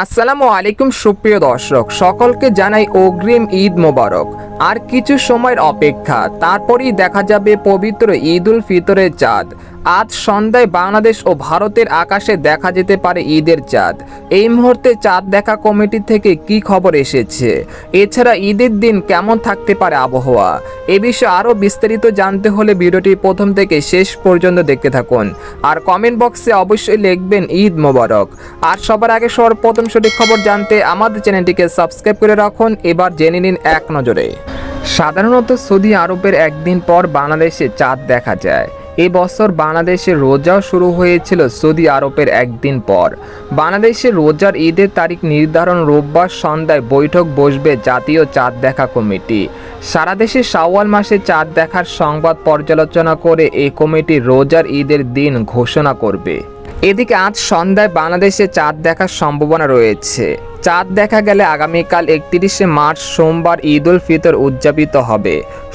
আসসালামু আলাইকুম সুপ্রিয় দর্শক সকলকে জানাই অগ্রিম ঈদ মোবারক। আর কিছু সময়ের অপেক্ষা। তারপরেই দেখা যাবে পবিত্র ঈদ উল ফিতরের চাঁদ। আজ সন্ধ্যায় বাংলাদেশ ও ভারতের আকাশে দেখা যেতে পারে ঈদের চাঁদ। এই মুহূর্তে চাঁদ দেখা কমিটি থেকে কি খবর এসেছে? এছাড়া ঈদের দিন কেমন থাকতে পারে আবহাওয়া? এ বিষয়ে আরও বিস্তারিত জানতে হলে ভিডিওটি প্রথম থেকে শেষ পর্যন্ত দেখতে থাকুন। আর কমেন্ট বক্সে অবশ্যই লিখবেন ঈদ মোবারক। আর সবার আগে সর্বপ্রথম সঠিক খবর জানতে আমাদের চ্যানেলটিকে সাবস্ক্রাইব করে রাখুন। এবার জেনে নিন এক নজরে। সাধারণত সৌদি আরবের একদিন পর বাংলাদেশে চাঁদ দেখা যায়। এই বছর বাংলাদেশে রোজাও শুরু হয়েছিল সৌদি আরবের একদিন পর। বাংলাদেশে রোজার ঈদের তারিখ নির্ধারণ রোববার সন্ধ্যায় বৈঠক বসবে জাতীয় চাঁদ দেখা কমিটি। সারা দেশে শাওয়াল মাসে চাঁদ দেখার সংবাদ পর্যালোচনা করে এই কমিটি রোজার ঈদের দিন ঘোষণা করবে। এদিকে আজ সন্ধ্যায় বাংলাদেশে চাঁদ দেখার সম্ভাবনা রয়েছে। চাঁদ দেখা গেলে আগামীকাল একত্রিশে মার্চ সোমবার ঈদ উল ফিতর উদযাপিত হবে।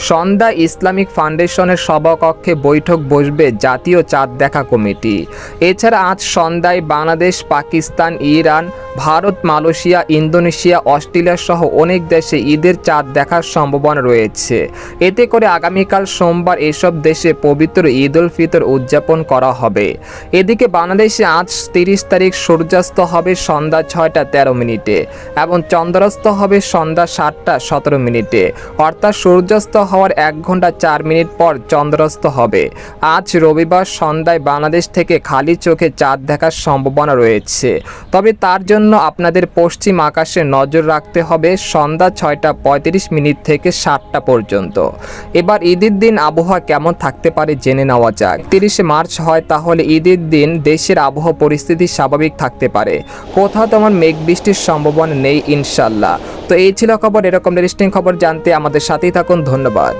সন্ধ্যা ইসলামিক ফাউন্ডেশনের সভাকক্ষে বৈঠক বসবে জাতীয় চাঁদ দেখা কমিটি। এছাড়া আজ সন্ধ্যায় Bangladesh, Pakistan, Iran, Bharat, Malaysia, Indonesia, Australia সহ অনেক দেশে ঈদের চাঁদ দেখার সম্ভাবনা রয়েছে। এতে করে আগামীকাল সোমবার এসব দেশে পবিত্র ঈদ উল ফিতর উদযাপন করা হবে। এদিকে বাংলাদেশে আজ তিরিশ তারিখ সূর্যাস্ত হবে, সন্ধ্যা ছয়টা তেরো মিনিটে। এবং চন্দ্রাস্ত হবে সন্ধ্যা সাতটা সতেরো মিনিটে। অর্থাৎ সূর্যাস্ত হওয়ার এক ঘণ্টা চার মিনিট পর চন্দ্রাস্ত হবে। আজ রবিবার সন্ধ্যায় বাংলাদেশ থেকে খালি চোখে চাঁদ দেখার সম্ভাবনা রয়েছে। তবে তার জন্য আপনাদের পশ্চিম আকাশে নজর রাখতে হবে সন্ধ্যা ছয়টা পঁয়ত্রিশ মিনিট থেকে সাতটা পর্যন্ত। এবার ঈদের দিন আবহাওয়া কেমন থাকতে পারে জেনে নেওয়া যাক। তিরিশে মার্চ হয় তাহলে ঈদের দিন দেশের আবহাওয়া পরিস্থিতি স্বাভাবিক থাকতে পারে। কোথাও তেমন মেঘ বৃষ্টির সম্ভাবনা নেই ইনশাল্লাহ তো এই ছিল খবর, এরকম ইন্টারেস্টিং খবর জানতে আমাদের সাথেই থাকুন, ধন্যবাদ।